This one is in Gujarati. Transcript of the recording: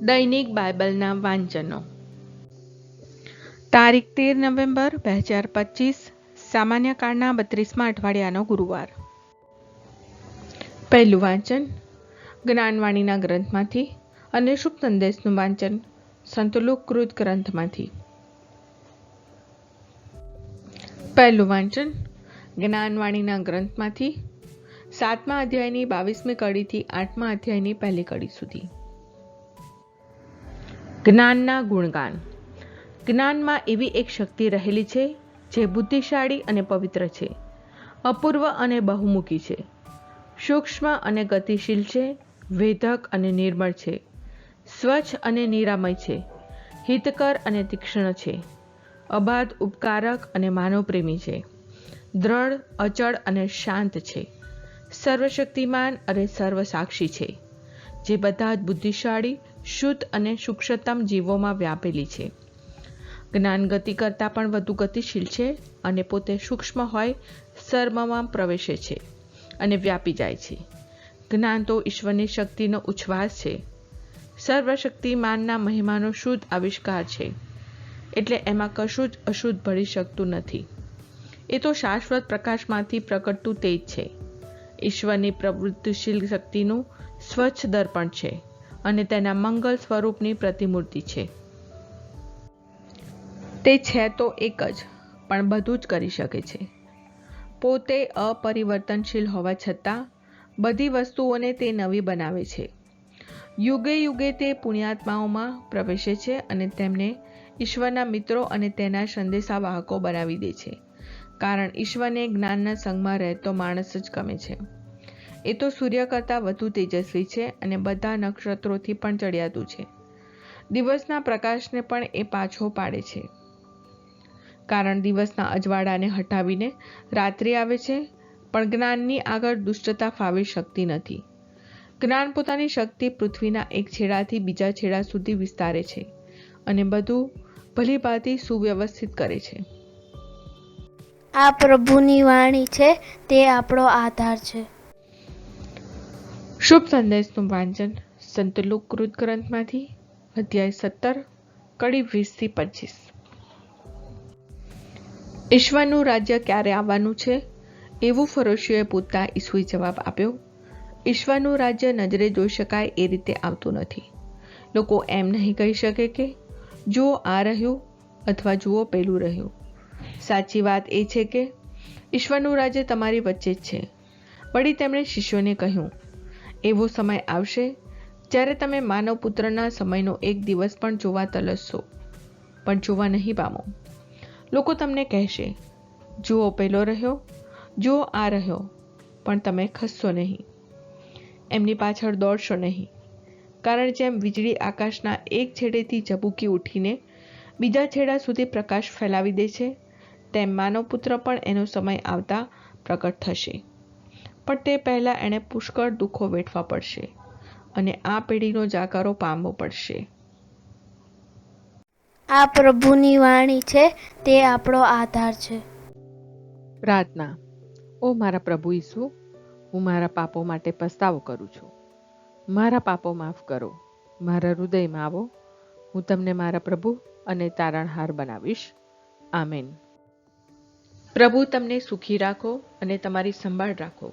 દૈનિક બાઇબલના વાંચનો. તારીખ તેર નવેમ્બર બે હજાર પચીસ, સામાન્ય કાળના બત્રીસમાં અઠવાડિયાનો ગુરુવાર. પહેલું વાંચન, જ્ઞાનવાણીના ગ્રંથમાંથી અને શુભ સંદેશનું વાંચન સંતુલુકૃત ગ્રંથમાંથી. પહેલું વાંચન, જ્ઞાનવાણીના ગ્રંથમાંથી સાતમા અધ્યાયની બાવીસમી કડીથી આઠમા અધ્યાયની પહેલી કડી સુધી. જ્ઞાનના ગુણગાન. જ્ઞાનમાં એવી એક શક્તિ રહેલી છે, જે બુદ્ધિશાળી અને પવિત્ર છે. અપૂર્વ અને બહુમુખી છે. સૂક્ષ્મ અને ગતિશીલ છે, વેધક અને નિર્મળ છે. સ્વચ્છ અને નિરામય છે. હિતકર અને તીક્ષ્ણ છે. અબાધ, ઉપકારક અને માનવપ્રેમી છે. દ્રઢ, અચળ અને શાંત છે. સર્વશક્તિમાન અને સર્વસાક્ષી છે. જે બધા જ બુદ્ધિશાળી શુદ્ધ અને સૂક્ષ્મતમ જીવોમાં વ્યાપેલી છે. જ્ઞાન ગતિ કરતાં પણ વધુ ગતિશીલ છે અને પોતે સૂક્ષ્મ હોય સર્વમાં પ્રવેશે છે અને વ્યાપી જાય છે. જ્ઞાન તો ઈશ્વરની શક્તિનો ઉચ્છ્વાસ છે. સર્વશક્તિમાનના મહિમાનો શુદ્ધ આવિષ્કાર છે. એટલે એમાં કશું જ અશુદ્ધ ભળી શકતું નથી. એ તો શાશ્વત પ્રકાશમાંથી પ્રકટતું તેજ છે. ઈશ્વરની પ્રવૃત્તિશીલ શક્તિનું સ્વચ્છ દર્પણ છે. અને તેના મંગલ સ્વરૂપની પ્રતિમૂર્તિ છે. તે છે તો એક જ, પણ બધું જ કરી શકે છે. પોતે અપરિવર્તનશીલ હોવા છતાં, બધી વસ્તુઓને તે નવી બનાવે છે. યુગે યુગે તે પુણ્યાત્માઓમાં પ્રવેશે છે અને તેમને ઈશ્વરના મિત્રો અને તેના સંદેશાવાહકો બનાવી દે છે. કારણ ઈશ્વરને જ્ઞાનના સંગમાં રહેતો માણસ જ ગમે છે. એ તો સૂર્ય કરતાં વધુ તેજસ્વી છે અને બધા નક્ષત્રોથી પણ ચડિયાતું છે. દિવસના પ્રકાશને પણ એ પાછો પાડે છે. કારણ દિવસના અજવાળાને હટાવીને રાત્રિ આવે છે, પણ જ્ઞાનની આગળ દુષ્ટતા ફાવી શકતી નથી. જ્ઞાન પોતાની શક્તિ પૃથ્વીના એક છેડાથી બીજા છેડા સુધી વિસ્તારે છે અને બધું ભલીભાતી સુવ્યવસ્થિત કરે છે. આ પ્રભુની વાણી છે, તે આપણો આધાર છે. શુભ સંદેશનું વાંચન. સંત લુકૃત ગ્રંથમાંથી, અધ્યાય સત્તર, કડી વીસથી પચીસ. ઈશ્વરનું રાજ્ય ક્યારે આવવાનું છે? એવું ફરોશીઓએ પૂછતા ઈસુએ જવાબ આપ્યો. ઈશ્વરનું રાજ્ય નજરે જોઈ શકાય એ રીતે આવતું નથી. લોકો એમ નહીં કહી શકે કે, જુઓ આ રહ્યું અથવા જુઓ પેલું રહ્યું. સાચી વાત એ છે કે, ઈશ્વરનું રાજ્ય તમારી વચ્ચે જ છે. વળી તેમણે શિષ્યોને કહ્યું એવો સમય આવશે જ્યારે તમે માનવ પુત્રના સમયનો એક દિવસ પણ જોવા તલસશો પણ જોવા નહીં પામો. લોકો તમને કહેશે, જુઓ, પેલો રહ્યો, જુઓ, આ રહ્યો, પણ તમે ખસશો નહીં. એમની પાછળ દોડશો નહીં. કારણ જેમ વીજળી આકાશના એક છેડેથી ઝબૂકી ઉઠીને બીજા છેડા સુધી પ્રકાશ ફેલાવી દે છે, તેમ માનવ પુત્ર પણ એનો સમય આવતા પ્રગટ થશે. પણ તે પહેલાં એણે પુષ્કળ દુઃખો વેઠવા પડશે અને આ પેઢીનો જાકારો પામવો પડશે. આ પ્રભુની વાણી છે તે આપણો આધાર છે. પ્રાર્થના. ઓ મારા પ્રભુ ઈસુ હું મારા પાપો માટે પસ્તાવો કરું છું. મારા પાપો માફ કરો. મારા હૃદયમાં આવો. હું તમને મારા પ્રભુ અને તારણહાર બનાવીશ. આમેન. પ્રભુ તમને સુખી રાખો અને તમારી સંભાળ રાખો.